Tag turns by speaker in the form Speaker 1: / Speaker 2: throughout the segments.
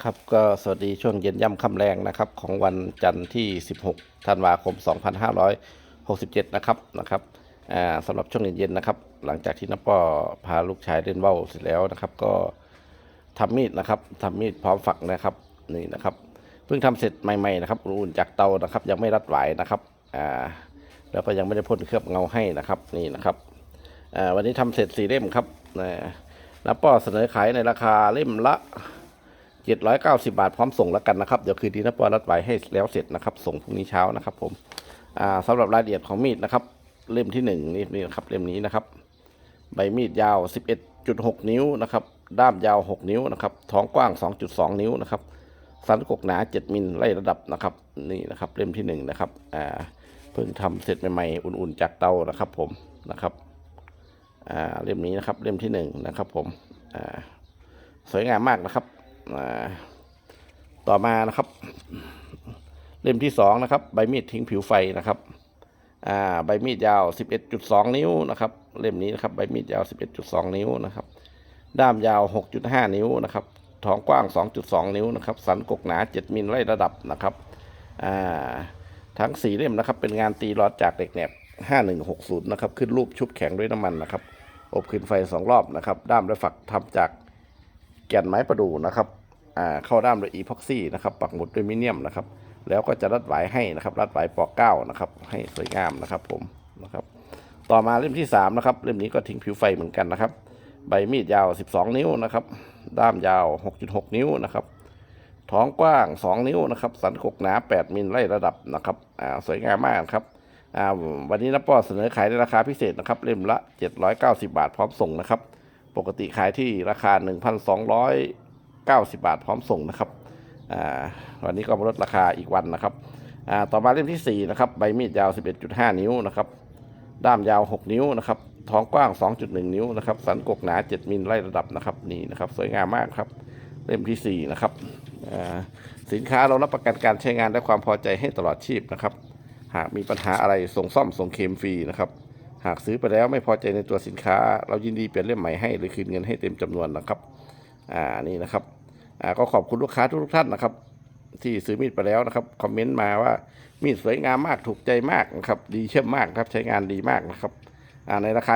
Speaker 1: ครับก็สวัสดีช่วงเย็นย่ำค่ำแรงนะครับ ของวันจันทร์ที่ 16 ธันวาคม 2567 นะครับนะครับสำหรับช่วงเย็นๆนะครับ หลังจากที่น้าป้อพาลูกชายเล่นว่าวเสร็จแล้วนะครับ ก็ทำมีดนะครับทำมีดพร้อมฝักนะครับนี่นะครับ เพิ่งทำเสร็จใหม่ๆนะครับอุ่นจากเตานะครับ ยังไม่รัดหวายนะครับอ่าแล้วก็ยังไม่ได้พ่นเคลือบเงาให้นะครับนี่นะครับอ่าวันนี้ทำเสร็จสี่เล่มครับนะน้าป้อเสนอขายในราคาเล่มละ 790 บาทพร้อมส่งแล้วกันนะครับ เดี๋ยวคืนนี้นะปอรัดไว้ให้แล้วเสร็จนะครับ ส่งพรุ่งนี้เช้านะครับ ผมอ่าสำหรับรายละเอียดของมีดนะครับ เล่มที่หนึ่งนี่นี่นะครับเล่มนี้นะครับ ใบมีดยาว 11.6 นิ้วนะครับ ด้ามยาว 6 นิ้วนะครับ ท้องกว้าง 2.2 นิ้วนะครับ สันกกหนา 7 มิลไล่ระดับนะครับ นี่นะครับเล่มที่หนึ่งนะครับเพิ่งทำเสร็จใหม่ๆอุ่นๆจากเตานะครับ ผมนะครับเล่มนี้นะครับเล่มที่หนึ่งนะครับ ผมสวยงามมากนะครับ ต่อมานะครับ เล่มที่สองนะครับ ใบมีดทิ้งผิวไฟนะครับอ่าใบมีดยาว 11.2 นิ้วนะครับ เล่มนี้นะครับใบมีดยาว 11.2 นิ้วนะครับ ด้ามยาว 6.5 นิ้วนะครับท้องกว้าง 2.2 นิ้วนะครับ สันกกหนา 7 มิลไล่ระดับนะครับอ่าทั้งสี่เล่มนะครับ เป็นงานตีรอดจากเหล็กแหนบ5160 นะครับ ขึ้นรูปชุบแข็งด้วยน้ำมันนะครับ อบขึ้นไฟสองรอบนะครับ ด้ามและฝักทำจาก แก่นไม้ประดู่นะครับเข้าด้ามด้วยอีพ็อกซี่นะครับปักหมุดด้วยมิเนียมนะครับ แล้วก็จะรัดหวายให้นะครับ รัดหวายปอกเก้านะครับ ให้สวยงามนะครับ ผมนะครับ ต่อมาเล่มที่สามนะครับเล่มนี้ก็ทิ้งผิวไฟเหมือนกันนะครับ ใบมีดยาว 12 นิ้วนะครับ ด้ามยาว 6.6 นิ้วนะครับ ท้องกว้าง 2 นิ้วนะครับ สันกกหนา 8 มิลไล่ระดับนะครับอ่าสวยงามมากครับอ่าวันนี้นะป้อเสนอขายในราคาพิเศษนะครับ เล่มละ 790 บาทพร้อมส่งนะครับ ปกติขายที่ราคา 1,290 บาทพร้อมส่งนะครับวันนี้ก็มาลดราคาอีกวันนะครับต่อมาเล่มที่ 4 นะครับ ใบมีดยาว 11.5 นิ้วนะครับ ด้ามยาว 6 นิ้วนะครับ ท้องกว้าง 2.1 นิ้วนะครับ สันกกหนา 7 มิลไล่ระดับนะครับ นี่นะครับ สวยงามมากครับ เล่มที่ 4 นะครับสินค้าเรารับประกันการใช้งานและความพอใจให้ตลอดชีพนะครับ หากมีปัญหาอะไรส่งซ่อมส่งเคมฟรีนะครับ หากซื้อไปแล้วไม่พอใจในตัวสินค้า เรายินดีเปลี่ยนเล่มใหม่ให้ หรือคืนเงินให้เต็มจำนวนนะครับ อ่านี่นะครับอ่าก็ขอบคุณลูกค้าทุกท่านนะครับ ที่ซื้อมีดไปแล้วนะครับคอมเมนต์มาว่ามีดสวยงามมากถูกใจมากนะครับ ดีเชื่อมมากครับใช้งานดีมากนะครับอ่าในราคา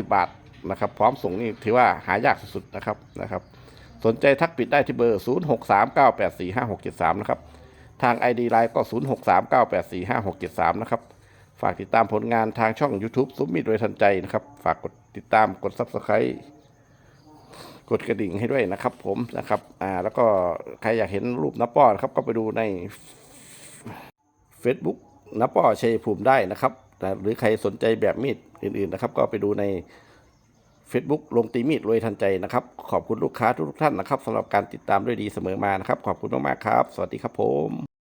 Speaker 1: 790 บาทนะครับ พร้อมส่งนี่ถือว่าหายากสุดๆนะครับนะครับ สนใจทักปิดได้ที่เบอร์ 0639845673 นะครับ ทาง ID ไลน์ก็ 0639845673 นะครับ ฝากติดตามผลงานทางช่อง YouTube ซุ้มมีดโดยทันใจนะครับ ฝากกดติดตามกด Subscribe กดกระดิ่งให้ด้วยนะครับ ผมนะครับ อ่า แล้วก็ใครอยากเห็นรูปน้าป้อนะครับ ก็ไปดูใน Facebook น้าป้อชัยภูมิได้นะครับแต่หรือใครสนใจแบบมีดอื่น ๆ นะครับ ก็ไปดูใน Facebook ลงตีมีดรวยทันใจนะครับ ขอบคุณลูกค้าทุกท่านนะครับสำหรับการติดตามด้วยดีเสมอมานะครับ ขอบคุณมากๆครับ สวัสดีครับผม